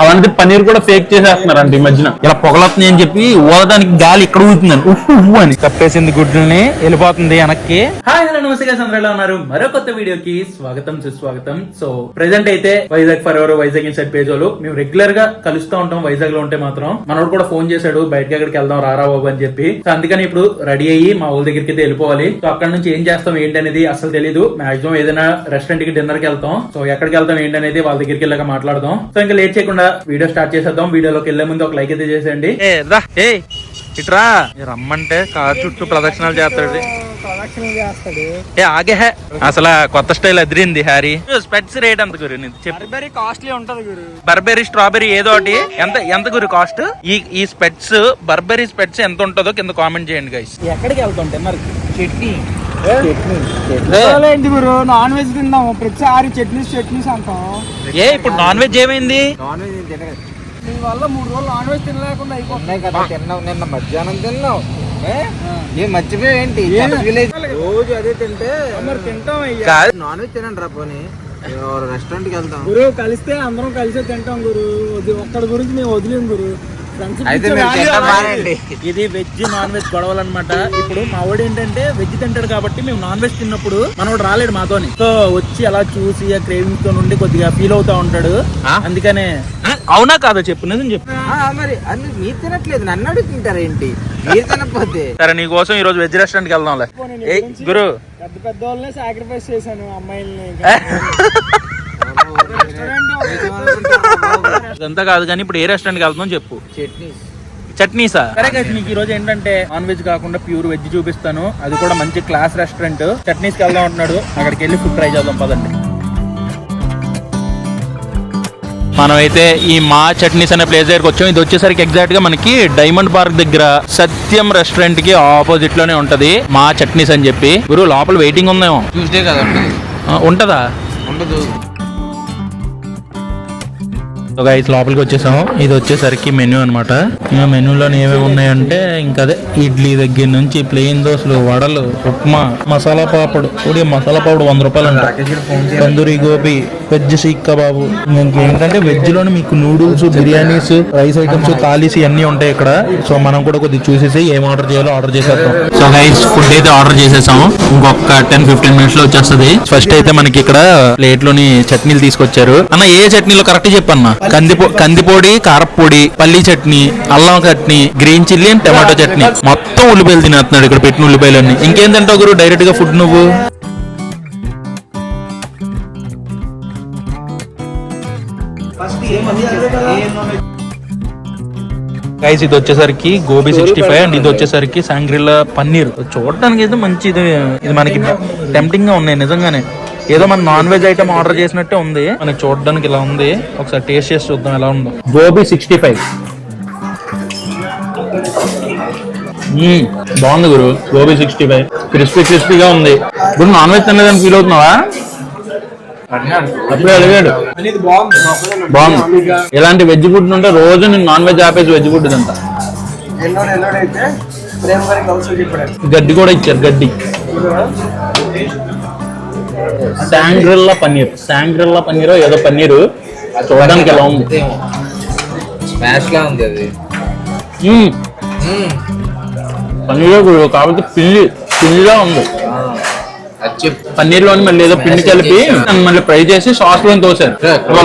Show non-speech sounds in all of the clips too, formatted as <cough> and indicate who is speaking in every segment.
Speaker 1: అలాంటి పన్నీర్ కూడా ఫేక్ చేసేస్తున్నారు అంటే ఈ మధ్యన. ఇలా పొగలొస్తుంది అని చెప్పి ఊదడానికి గాలి ఇక్కడ ఊతుందని ఉహ్ ఉహ్ అని. కప్పేసింది గుడ్లని వెళ్ళిపోతుంది వెనక్కి. హాయ్ హలో నమస్తే అందరూ ఎలా ఉన్నారు? మరో కొత్త వీడియోకి స్వాగతం సుస్వాగతం. సో ప్రెసెంట్ అయితే Vizag for ever Vizag inside page వాళ్ళు. మేము రెగ్యులర్గా కలుస్తూ ఉంటాం వైజాగ్లో ఉంటే మాత్రం. మనోడు కూడా ఫోన్ చేశాడు బయటకి ఎక్కడికి వెళ్దాం రారా బాబు అని చెప్పి. సో అందుకని ఇప్పుడు రెడీ అయ్యి మా ఊళ్ళ దగ్గరికి అయితే వెళ్ళిపోవాలి. సో అక్కడ నుంచి ఏం చేస్తాం ఏంటి అనేది అసలు తెలియదు మాక్సిమం ఏదైనా రెస్టారెంట్కి డిన్నర్కి వెళ్తాం. సో ఎక్కడికి వెళ్తాం ఏంటి అనేది వాళ్ళ దగ్గరికి వెళ్ళాక మాట్లాడదాం. సో ఇంకా లేట్ చేయకుండా వీడియో స్టార్ట్ చేసేద్దాం. వీడియోలోకి వెళ్ళే ముందు ఒక లైక్ అయితే చేసేయండి. ఇట్రా. రమ్మంటే కారు చుట్టూ ప్రదక్షిణాలు చేస్తాడు ఏ ఆగే హే. అసలు కొత్త స్టైల్ అదిరింది హ్యారీ. స్పెట్స్ రేట్ ఎంత గురు?
Speaker 2: వెరీ కాస్ట్లీ ఉంటది గురు.
Speaker 1: బర్బెరీ స్ట్రాబెరీ ఏదో ఒకటి. ఎంత ఎంత గురు కాస్ట్? ఈ ఈ స్పెట్స్ బర్బెరీ స్పెట్స్ ఎంత ఉంటుందో కింద కామెంట్ చేయండి గైస్ ఎక్కడికి వెళ్తాం డిన్నర్ చట్నీ.
Speaker 2: ఏంటి గురు? నాన్ వెజ్ తిందాం ప్రతిసారి చట్నీస్ చట్నీస్ అంటాం
Speaker 1: ఏ ఇప్పుడు నాన్ వెజ్ ఏమైంది?
Speaker 3: నాన్ వెజ్ తినలేదు.
Speaker 2: దీని వల్ల మూడు రోజులు నాన్ వెజ్ తినలేకుండా అయిపోతుంది
Speaker 3: ఉన్నాయి కదా తిన్నావు. నిన్న మధ్యాహ్నం తిన్నావు. ఏ? మర్చిపోయావు ఏంటి? విలేజ్ రోజు అదే తింటే
Speaker 2: మరి తింటాం అయ్యా.
Speaker 3: నాన్ వెజ్ తినండి రా పోనీ. రెస్టారెంట్కి వెళ్తాం
Speaker 2: గురు కలిస్తే అందరం కలిసే తింటాం గురు. ఒక్కడి గురించి మేము వదిలేం గురు.
Speaker 3: అయితే.
Speaker 1: ఇది వెజ్ నాన్ వెజ్ గొడవలు అనమాట ఇప్పుడు మా వాడు ఏంటంటే వెజ్ తింటాడు కాబట్టి మేము నాన్ వెజ్ తిన్నప్పుడు మనోడు రాలేడు మాతోని. సో వచ్చి అలా చూసి ఆ క్రేవింగ్స్తో నుండి కొద్దిగా ఫీల్ అవుతా ఉంటాడు. అందుకనే అవునా కాదా చెప్పు నిజం చెప్పు.
Speaker 3: మరి అన్ని మీరు తినట్లేదు నన్ను అడుగుతుంటారు ఏంటి? మీరు తినకపోతే.
Speaker 1: సరే నీ కోసం ఈ రోజు వెజ్ రెస్టారెంట్కి వెళ్దాంలే. ఏ గురు.
Speaker 2: పెద్ద పెద్ద వాళ్ళనే సాక్రిఫైస్ చేశాను అమ్మాయిల్ని. <laughs>
Speaker 1: ఇదంతా కాదు కానీ ఇప్పుడు ఏ రెస్టారెంట్కి వెళ్దాం చెప్పు.
Speaker 3: చట్నీ
Speaker 1: చట్నీసా? సరే గైస్ మీకు ఈ రోజు ఏంటంటే నాన్ వెజ్ కాకుండా ప్యూర్ వెజ్ చూపిస్తాను. అది కూడా మంచి క్లాస్ రెస్టారెంట్ చట్నీస్కి వెళ్దాం అంటున్నాడు. అక్కడికి వెళ్ళి ఫుడ్ ట్రై చేద్దాం పదండి. మనం అయితే ఈ మా చట్నీస్ అనే ప్లేస్ దగ్గరకు వచ్చాం. ఇది వచ్చేసరికి ఎగ్జాక్ట్గా మనకి డైమండ్ పార్క్ దగ్గర సత్యం రెస్టారెంట్కి ఆపోజిట్లోనే ఉంటది. మా చట్నీస్ అని చెప్పి. గురు లోపల వెయిటింగ్ ఉందేమో?
Speaker 3: ట్యూస్డే కదా
Speaker 1: ఉంటదా?
Speaker 3: ఉండదు.
Speaker 1: ఒక ఐదు లోపలికి వచ్చేసాం ఇది వచ్చేసరికి మెనూ అనమాట ఇంకా మెనూలో ఏమేమి ఉన్నాయంటే ఇంకా అదే ఇడ్లీ దగ్గర నుంచి ప్లెయిన్ దోశలు వడలు ఉప్మా మసాలా పాపడు. కూడా మసాలా పాపడు వంద రూపాయలు అంట. తందూరి గోబీ వెజ్ సీక్ కబాబు. ఇంకేంటంటే వెజ్లోనే మీకు noodles biryanis rice items thalis ఇవన్నీ ఉంటాయి ఇక్కడ. సో మనం కూడా కొద్దిగా చూసేసి ఏం ఆర్డర్ చేయాలో ఆర్డర్ చేసేద్దాం. సో గైస్ ఫుడ్ అయితే ఆర్డర్ చేసేసాము. ఇంకొక టెన్ ఫిఫ్టీన్ మినిట్స్లో వచ్చేస్తుంది. ఫస్ట్ అయితే మనకి ఇక్కడ ప్లేట్లోని చట్నీలు తీసుకొచ్చారు. అన్న ఏ చట్నీలో కరెక్ట్ చెప్పన్నా? కందిపొ కందిపొడి కారపొడి పల్లి చట్నీ అల్లం chutney green chilli and tomato chutney. మొత్తం ఉల్లిపాయలు తినేస్తున్నాడు ఇక్కడ పెట్టిన ఉల్లిపాయలన్నీ. ఇంకేం తింటావు గురు? డైరెక్ట్గా ఫుడ్ నువ్వు గైస్ ఇది వచ్చేసరికి గోబీ సిక్స్టీ ఫైవ్ అండ్ ఇది వచ్చేసరికి సాంగ్రిల్లా పన్నీర్. చూడడానికి అయితే మంచి ఇది ఇది మనకి టెంప్టింగ్గా ఉన్నాయి నిజంగానే. ఏదో మన నాన్ వెజ్ ఐటమ్ ఆర్డర్ చేసినట్టే ఉంది. మనకి చూడడానికి ఇలా ఉంది. ఒకసారి టేస్ట్ చేసి చూద్దాం ఎలా ఉందో. Gobi sixty five. బాగుంది గురు. Gobi sixty five. క్రిస్పీ క్రిస్పీగా ఉంది. గురు నాన్ వెజ్ తినలేదని ఫీల్ అవుతున్నావా? అప్పుడే అడిగాడు. బాగుంది. ఇలాంటి వెజ్ ఫుడ్ ఉంటే రోజు నేను నాన్ వెజ్ ఆపేసి వెజ్ ఫుడ్ తింటా. గడ్డి కూడా ఇచ్చారు గడ్డి. శాంగ్రిల్లా పన్నీర్. శాంగ్రిల్లా పన్నీర్ ఏదో పన్నీరు. చూడడానికి ఎలా ఉంది?
Speaker 3: స్మాష్ లా ఉంది అది.
Speaker 1: పన్నీర్ కూడా కాబట్టి పిండి పిండిలా ఉంది.
Speaker 3: ఆ, అది చెప్పు.
Speaker 1: పన్నీర్లోని మళ్ళీ ఏదో పిండి కలిపి మళ్ళీ ఫ్రై చేసి సాస్లో తోసారు.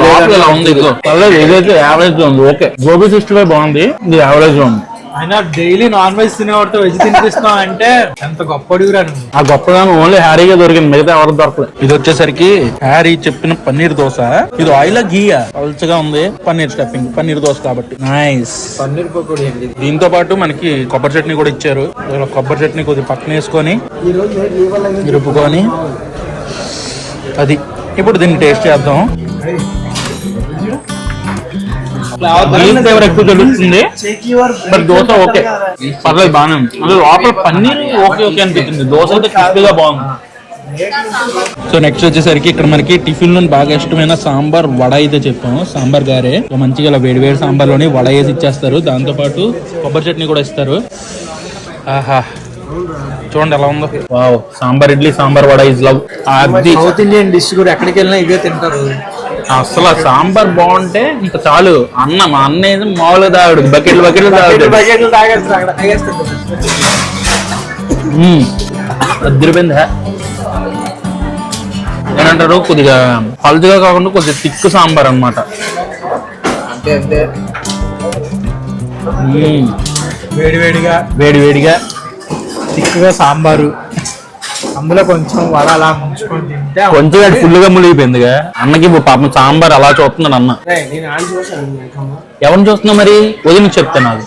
Speaker 1: లోపల ఇలా ఉంది పర్లేదు ఏదైతే యావరేజ్లో ఉంది ఓకే. గోబీ సిక్స్టీ ఫైవ్ బాగుంది. ఇది యావరేజ్లో ఉంది.
Speaker 2: అయినా డైలీ నాన్ వెజ్ తినేవాడితో వెజ్ తినిపిస్తున్నావు అంటే ఎంత గొప్పడివిరా నువ్వు
Speaker 1: ఆ గొప్పదనం ఓన్లీ హ్యారీగా దొరికింది మిగతా ఎవరికి దొరకలేదు. ఇది వచ్చేసరికి హ్యారీ చెప్పిన పన్నీర్ దోశ. ఇది ఆయిల్ గీయ పల్చగా ఉంది. పన్నీర్ స్టఫింగ్. పన్నీర్ దోశ కాబట్టి. నైస్.
Speaker 3: పన్నీర్ పకోడీ అండి.
Speaker 1: దీంతో పాటు మనకి కొబ్బరి చట్నీ కూడా ఇచ్చారు. కొబ్బరి చట్నీ కొద్దిగా పక్కన వేసుకొని
Speaker 2: ఈ రోజు నేను నీ వల్ల
Speaker 1: ఇరుపుకొని అది. ఇప్పుడు దీన్ని టేస్ట్ చేద్దాం. ఫ్లేవర్ ఎక్కువ తెలుస్తుంది బట్ దోశ ఓకే. పర్లేదు బాగానే ఉంది. అంటే లోపల పన్నీర్ ఓకే ఓకే అనిపించింది. దోశ అయితే క్రిస్పీగా బాగుంది. సో నెక్స్ట్ వచ్చేసరికి ఇక్కడ మనకి టిఫిన్లో బాగా ఇష్టమైన సాంబార్ వడ అయితే చెప్పాము. సాంబార్ గారే. మంచిగా ఇలా వేడి వేడి సాంబార్లోని వడ వేసి ఇచ్చేస్తారు. దాంతో పాటు కొబ్బరి చట్నీ కూడా ఇస్తారు. ఆహా. చూడండి ఎలా ఉందో. Wow. Sambar idli sambar vada is love అది
Speaker 2: సౌత్ ఇండియన్ డిష్ కూడా ఎక్కడికి వెళ్ళినా ఇవే తింటారు.
Speaker 4: అసలు సాంబార్ బాగుంటే ఇంకా చాలు. అన్న మా అన్న ఏదో మామూలుగా తాగాడు. బకెట్లు బకెట్లు తాగాడు
Speaker 2: బకెట్లు
Speaker 4: అద్దరిపోయింది? ఏమంటారు కొద్దిగా పలుచుగా కాకుండా కొద్దిగా తిక్కు సాంబార్ అన్నమాట.
Speaker 5: అంతే అంతే.
Speaker 4: మ్మ్.
Speaker 2: వేడి వేడిగా.
Speaker 4: వేడి వేడిగా.
Speaker 2: తిక్కుగా సాంబారు. అందులో కొంచెం వడ అలా ముంచుకొని తింటే
Speaker 4: కొంచెం అది ఫుల్గా మునిగిపోయిందిగా. అన్నకి ఇప్పుడు పాపం సాంబార్ అలా చూస్తున్నాడు అన్న.
Speaker 2: రేయ్, నేను ఆన్ చూసాను వెనకమ్మ.
Speaker 4: ఎవరిని చూస్తున్నా మరి? వదిన చెప్తాను అది.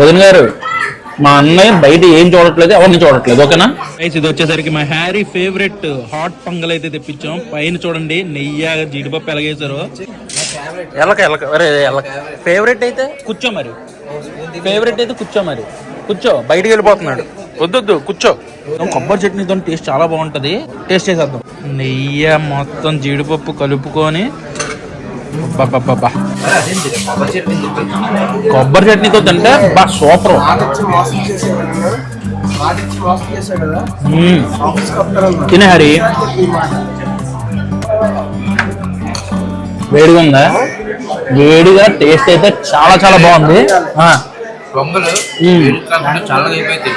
Speaker 4: వదిన గారు మా అన్నయ్య బయట ఏం చూడట్లేదు ఎవరిని చూడట్లేదు ఓకేనా? ఇది వచ్చేసరికి మా హ్యారీ ఫేవరెట్ హాట్ పొంగల్ అయితే తెప్పించాం. పైన చూడండి నెయ్యి జీడిపప్పు ఎలాగేశారు. ఎలక ఎలక ఎలక. ఫేవరెట్ అయితే? కూర్చో మరి. ఫేవరెట్ అయితే కూర్చో మరి. కూర్చో బయటికి వెళ్ళిపోతున్నాడు. వద్దొద్దు కూర్చో. కొబ్బరి చట్నీతో టేస్ట్ చాలా బాగుంటది. టేస్ట్ చేసేద్దాం. నెయ్యి మొత్తం జీడిపప్పు కలుపుకొని. కొబ్బరి చట్నీతో తింటే బా సూపర్. తినే హరి. వేడిగా ఉందా? వేడిగా టేస్ట్ అయితే చాలా చాలా బాగుంది.
Speaker 5: చల్లగా అయిపోయింది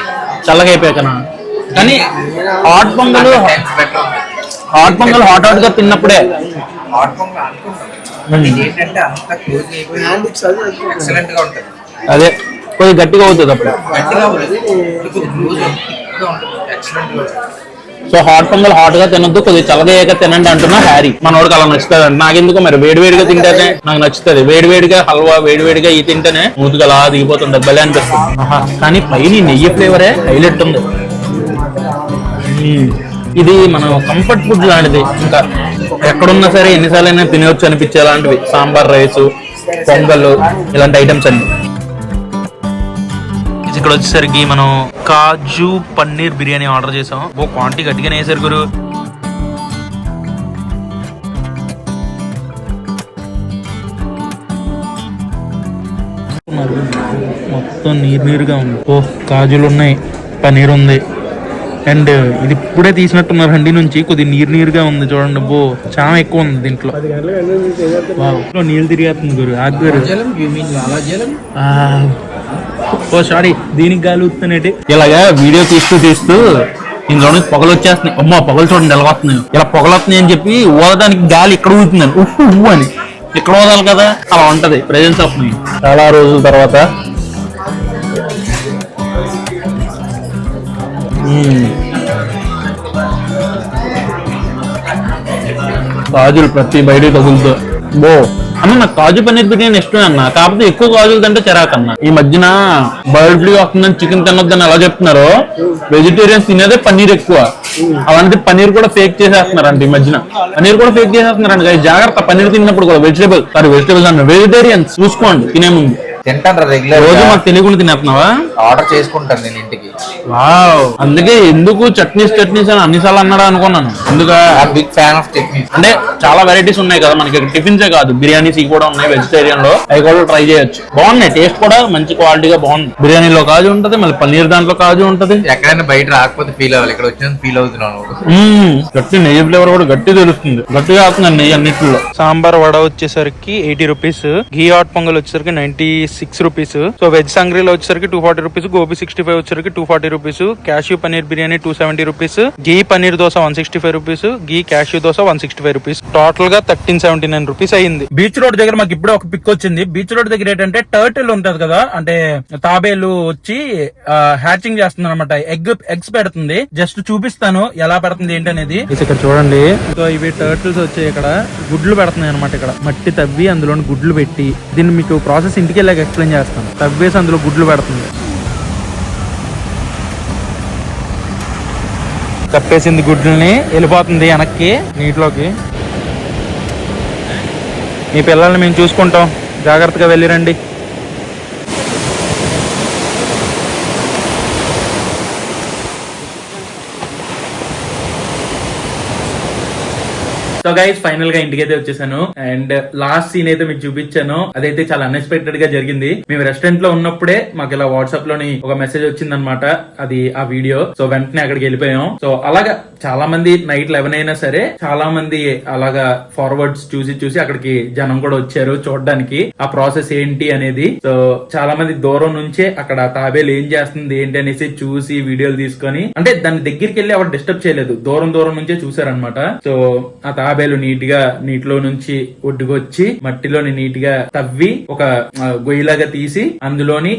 Speaker 4: చల్లగా అయిపోయాకనా కానీ hot pongal hot pongal hot హాట్గా తిన్నప్పుడే అదే కొద్దిగా గట్టిగా అవుతుంది అప్పుడు. సో హాట్ పొంగల్ హాట్గా తినొద్దు కొద్దిగా చల్లగా తినండి అంటున్నా హ్యారీ. మనోడికి అలా నచ్చుతుంది అంట నాకెందుకు మరి? వేడి వేడిగా తింటేనే నాకు నచ్చుతుంది. వేడి వేడిగా హల్వా వేడి వేడిగా ఈ తింటేనే మూతుగా అలా దిగిపోతుంది భలే అనిపిస్తుంది. కానీ పైన నెయ్యి ఫ్లేవరే హైలైట్ ఉంది. ఇది మన కంఫర్ట్ ఫుడ్ లాంటిది. ఇంకా ఎక్కడున్నా సరే ఎన్నిసార్లు అయినా తినవచ్చు అనిపించే లాంటివి సాంబార్ రైస్ పొంగల్ ఇలాంటి ఐటమ్స్ అన్ని. ఇక్కడ వచ్చేసరికి మనం కాజు పన్నీర్ బిర్యానీ ఆర్డర్ చేసాం. ఓ క్వాంటిటీ గట్టిగానే వేసారు గురు. మొత్తం నీరు నీరుగా ఉంది. ఓ కాజులు ఉన్నాయి పన్నీర్ ఉంది. అండ్ ఇది ఇప్పుడే తీసినట్టున్నారు హండి నుంచి. కొద్ది నీరు నీరుగా ఉంది చూడండి బో. చాలా ఎక్కువ ఉంది దీంట్లో. నీళ్ళు తిరిగేస్తుంది. గురు. ఆగురు
Speaker 5: జలం యూ మీన్ లాలా జలం?
Speaker 4: ఆ, ఓ సారీ దీనికి గాలి ఊతున్నట్టు ఇలాగా వీడియో తీస్తూ తీస్తూ ఇందులో పొగలు వచ్చేస్తున్నాయి. అమ్మో పొగలు చూడండి ఎలా వస్తున్నాయి. ఇలా పొగలు వస్తున్నాయి అని చెప్పి ఊదడానికి గాలి ఇక్కడ ఊతుందని ఉప్పు ఉవ్వు అని. ఇక్కడ ఊదాలి కదా అలా ఉంటది. ప్రెజెన్స్ ఆఫ్ మీ చాలా రోజుల తర్వాత. రాజులు ప్రతి బయట తగులుతో. బో. అన్న నాకు కాజు పన్నీర్ బిర్యానీ ఇష్టమే అన్న. కాకపోతే ఎక్కువ కాజులు తింటే చిరాకు అన్న. ఈ మధ్యన బర్డ్ ఫ్లూ వస్తుందని చికెన్ తినొద్దని ఎలా చెప్తున్నారు వెజిటేరియన్స్ తినేదే పన్నీర్ ఎక్కువ. అలాంటి పన్నీర్ కూడా ఫేక్ చేసేస్తున్నారంట ఈ మధ్యన. పన్నీర్ కూడా ఫేక్ చేసేస్తున్నారంట. జాగ్రత్త పన్నీర్ తిన్నప్పుడు కూడా వెజిటేబుల్ సారీ వెజిటేబుల్స్ అన్న. వెజిటేరియన్స్ చూసుకోండి తినే ముందు.
Speaker 5: తింటాను రెగ్యులర్
Speaker 4: రోజు మాకు తెలియకుండా తినేస్తున్నావా?
Speaker 5: ఆర్డర్ చేసుకుంటాను నేను ఇంటికి.
Speaker 4: వావ్. అందుకే ఎందుకు చట్నీస్ చట్నీస్ అని అన్నిసార్లు అన్నాడా అనుకున్నాను. ఎందుక?
Speaker 5: I'm big fan of chutney
Speaker 4: అంటే చాలా వెరైటీస్ ఉన్నాయి కదా మనకి. టిఫిన్స్ కాదు. బిర్యానీస్ ఇవి కూడా ఉన్నాయి వెజిటేరియన్లో. అవి కూడా ట్రై చేయొచ్చు. బాగున్నాయి. టేస్ట్ కూడా మంచి క్వాలిటీగా బాగుంది. బిర్యానీలో కాజు ఉంటది మళ్ళీ పన్నీర్ దాంట్లో కాజు ఉంటది.
Speaker 5: ఎక్కడైనా బయట రాకపోతే ఫీల్ అవ్వాలి. ఇక్కడ వచ్చిన ఫీల్ అవుతున్నాను.
Speaker 4: గట్టి నెయ్యి ఫ్లేవర్ కూడా గట్టి తెలుస్తుంది. గట్టిగా అవుతుంది నెయ్యి అన్నిటిలో. సాంబార్ వడ వచ్చేసరికి eighty rupees ghee hot pongal వచ్చేసరికి ninety six rupees so veg సంగ్రీలో వచ్చేసరికి two forty rupees gobi sixty five వచ్చేసరికి two forty rupees cashew paneer biryani two seventy rupees ghee paneer dosa one sixty five rupees ghee cashew dosa one sixty five rupees టోటల్గా thirteen seventy nine rupees అయింది beach road దగ్గర మాకు ఇప్పుడే ఒక pick వచ్చింది. Beach road దగ్గర ఏంటంటే turtle ఉంటది కదా అంటే తాబేలు వచ్చి హ్యాచింగ్ చేస్తుంది అనమాట ఎగ్ ఎగ్స్ పెడుతుంది. జస్ట్ చూపిస్తాను ఎలా పెడుతుంది ఏంటనేది. ఇక్కడ చూడండి. సో ఇవి టర్టిల్స్ వచ్చి ఇక్కడ గుడ్లు పెడుతున్నాయి అనమాట ఇక్కడ. మట్టి తవ్వి అందులో గుడ్లు పెట్టి దీన్ని మీకు ప్రాసెస్ ఇంటికి వెళ్ళాక ఎక్స్ప్లెయిన్ చేస్తాను. తవ్వేసి అందులో గుడ్లు పెడుతుంది. కప్పేసింది గుడ్లని వెళ్ళిపోతుంది వెనక్కి నీటిలోకి. మీ పిల్లల్ని మేము చూసుకుంటాం. జాగ్రత్తగా వెళ్ళిరండి
Speaker 1: సో గైస్ ఫైనల్గా ఇంటికైతే వచ్చేసాను. అండ్ లాస్ట్ సీన్ అయితే మీకు చూపించాను. అదైతే చాలా అన్ఎక్స్పెక్టెడ్గా జరిగింది. మేము రెస్టారెంట్లో ఉన్నప్పుడే మాకు ఇలా వాట్సాప్లోని ఒక మెసేజ్ వచ్చింది అనమాట అది ఆ వీడియో సో వెంటనే అక్కడికి వెళ్ళిపోయాం. సో అలాగా చాలా మంది నైట్ లెవెన్ అయినా సరే చాలా మంది అలాగా ఫార్వర్డ్స్ చూసి చూసి అక్కడికి జనం కూడా వచ్చారు చూడడానికి. ఆ ప్రాసెస్ ఏంటి అనేది. సో చాలా మంది దూరం నుంచే అక్కడ తాబేలు ఏం చేస్తుంది ఏంటి అనేసి చూసి వీడియోలు తీసుకొని అంటే దాని దగ్గరికి వెళ్ళి ఎవరు డిస్టర్బ్ చేయలేదు. దూరం దూరం నుంచే చూసారనమాట సో ఆ తాబేలు నీట్గా నీటిలో నుంచి ఒడ్డుకొచ్చి మట్టిలోని నీట్గా తవ్వి ఒక గొయ్యిలాగా తీసి అందులోని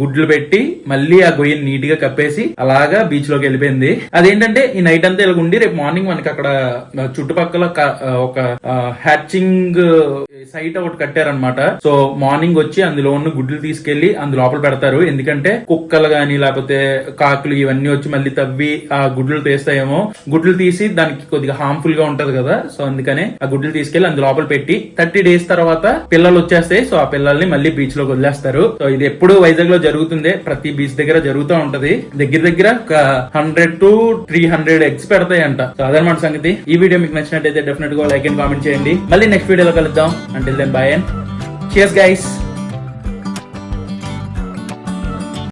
Speaker 1: గుడ్లు పెట్టి మళ్ళీ ఆ గొయ్యిని నీట్గా కప్పేసి అలాగా బీచ్లోకి వెళ్ళిపోయింది. అదేంటంటే ఈ నైట్ అంతా ఇలా ఉండి రేపు మార్నింగ్ మనకి అక్కడ చుట్టుపక్కల ఒక హ్యాచింగ్ సైట్ ఒకటి కట్టారనమాట సో మార్నింగ్ వచ్చి అందులో ఉన్న గుడ్లు తీసుకెళ్ళి అందు లోపల పెడతారు. ఎందుకంటే కుక్కలు గాని లేకపోతే కాకులు ఇవన్నీ వచ్చి మళ్ళీ తవ్వి ఆ గుడ్లు తీస్తాయేమో. గుడ్లు తీసి దానికి కొద్దిగా హార్మ్ఫుల్గా ఉంటది కదా. సో అందుకనే ఆ గుడ్లు తీసుకెళ్ళి అందు లోపల పెట్టి థర్టీ డేస్ తర్వాత పిల్లలు వచ్చేస్తాయి సో ఆ పిల్లల్ని మళ్ళీ బీచ్లోకి వదిలేస్తారు. సో ఇది ఎప్పుడు వైజాగ్లో జరుగుతుంది ప్రతి బీచ్ దగ్గర జరుగుతూ ఉంటది. దగ్గర దగ్గర ఒక hundred to three hundred eggs పెడతాయి అంట సో అదనమాట సంగతి. ఈ వీడియో మీకు నచ్చినట్టయితే డెఫినెట్గా లైక్ అండ్ కామెంట్ చేయండి. మళ్ళీ నెక్స్ట్ వీడియోలో కలుద్దాం. అంటే దెన్ బై అండ్ చేస్ గైస్